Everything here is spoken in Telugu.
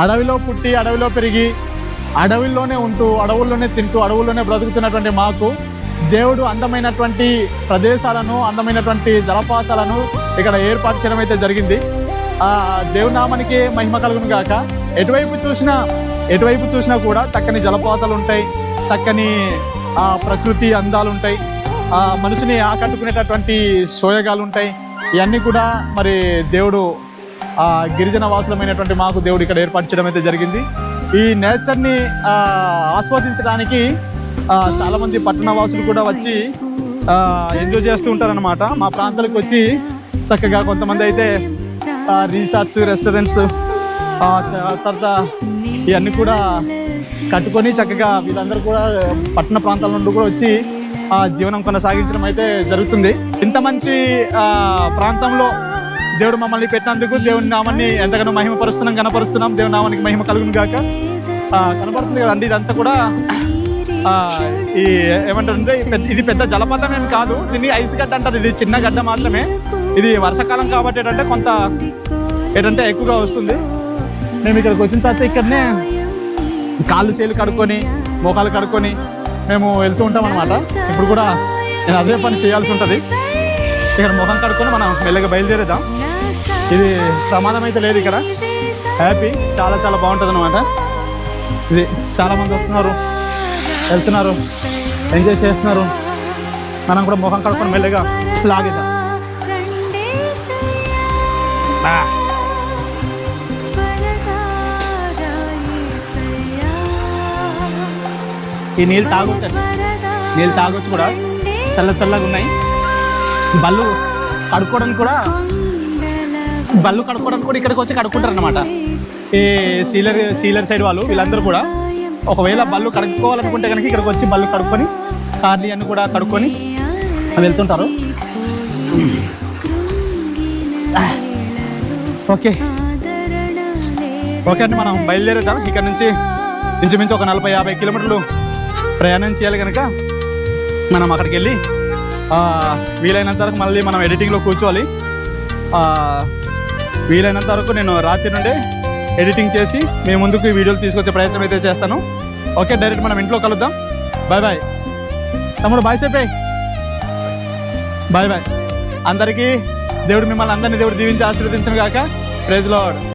అడవిలో పుట్టి అడవిలో పెరిగి అడవిలోనే ఉంటూ అడవుల్లోనే తింటూ అడవుల్లోనే బ్రతుకుతున్నటువంటి మాకు దేవుడు అందమైనటువంటి ప్రదేశాలను అందమైనటువంటి జలపాతాలను ఇక్కడ ఏర్పాటు చేయడం అయితే జరిగింది. దేవునామానికి మహిమ కలుగును గాక. ఎటువైపు చూసినా ఎటువైపు చూసినా కూడా చక్కని జలపాతాలు ఉంటాయి చక్కని ప్రకృతి అందాలు ఉంటాయి మనసుని ఆకట్టుకునేటటువంటి సోయగాలు ఉంటాయి. ఇవన్నీ కూడా మరి దేవుడు గిరిజన వాసులమైనటువంటి మాకు దేవుడు ఇక్కడ ఏర్పాటు చేయడం అయితే జరిగింది. ఈ నేచర్ని ఆస్వాదించడానికి చాలామంది పట్టణ వాసులు కూడా వచ్చి ఎంజాయ్ చేస్తూ ఉంటారనమాట మా ప్రాంతాలకు వచ్చి చక్కగా కొంతమంది అయితే రీసార్ట్స్ రిసార్ట్స్ రెస్టారెంట్స్ తర్వాత ఇవన్నీ కూడా కట్టుకొని చక్కగా వీళ్ళందరూ కూడా పట్టణ ప్రాంతాల నుండి కూడా వచ్చి ఆ జీవనం కొనసాగించడం అయితే జరుగుతుంది. ఇంత మంచి ప్రాంతంలో దేవుడు మమ్మల్ని పెట్టినందుకు దేవుని నామాన్ని ఎంతగానో మహిమపరుస్తున్నాం కనపరుస్తున్నాం దేవుని నామానికి మహిమ కలుగును గాక. కనపడుతుంది కనపడుతుంది కదండి ఇదంతా కూడా. ఈ ఏమంటారంటే పెద్ద- ఇది పెద్ద జలపాతం ఏమి కాదు. దీన్ని ఐస్ గడ్డ అంటారు. ఇది చిన్న గడ్డ మాత్రమే. ఇది వర్షాకాలం కాబట్టి ఏంటంటే కొంత ఏంటంటే ఎక్కువగా వస్తుంది. మేము ఇక్కడికి వచ్చిన తర్వాత ఇక్కడనే కాళ్ళు చేలు కడుక్కొని మోకాలు కడుక్కొని మేము వెళ్తూ ఉంటాం అనమాట ఇప్పుడు కూడా నేను అదే పని చేయాల్సి ఉంటుంది. ఇక్కడ మొహం కడుక్కొని మనం మెల్లగా బయలుదేరేద్దాం. ఇది ప్రమాదం అయితే లేదు ఇక్కడ. హ్యాపీ చాలా చాలా బాగుంటుంది అనమాట ఇది చాలా మంది వస్తున్నారు. వెళ్తున్నారు. ఎంజాయ్ చేస్తున్నారు. మనం కూడా మొహం కడుక్కొని మెల్లగా లాగేద్దాం. ఈ నీళ్ళు తాగొచ్చు నీళ్ళు తాగొచ్చు కూడా. చల్ల చల్లగా ఉన్నాయి. బళ్ళు కడుక్కోవడానికి కూడా బళ్ళు కడుక్కోవడానికి కూడా ఇక్కడికి వచ్చి కడుక్కుంటారు అనమాట ఈ సీలర్ సీలర్ సైడ్ వాళ్ళు వీళ్ళందరూ కూడా ఒకవేళ బళ్ళు కడుక్కోవాలనుకుంటే కనుక ఇక్కడికి వచ్చి బళ్ళు కడుక్కొని కార్లు అన్ని కూడా కడుక్కొని వెళ్తుంటారు. ఓకే. ఓకే అండి మనం బయలుదేరేద్దాం ఇక్కడ నుంచి ఇంచుమించు ఒక నలభై యాభై కిలోమీటర్లు ప్రయాణం చేయాలి కనుక మనం అక్కడికి వెళ్ళి వీలైనంత వరకు మళ్ళీ మనం ఎడిటింగ్లో కూర్చోవాలి. వీలైనంత వరకు నేను రాత్రి నుండే ఎడిటింగ్ చేసి మీ ముందుకు ఈ వీడియోలు తీసుకొచ్చే ప్రయత్నం అయితే చేస్తాను. ఓకే డైరెక్ట్ మనం ఇంట్లో కలుద్దాం. బాయ్ బాయ్ తమ్ముడు బాయ్ చెప్పే. బాయ్ బాయ్ అందరికీ దేవుడు మిమ్మల్ని అందరినీ దేవుడు దీవించి ఆశీర్వదించను గాక. Praise lord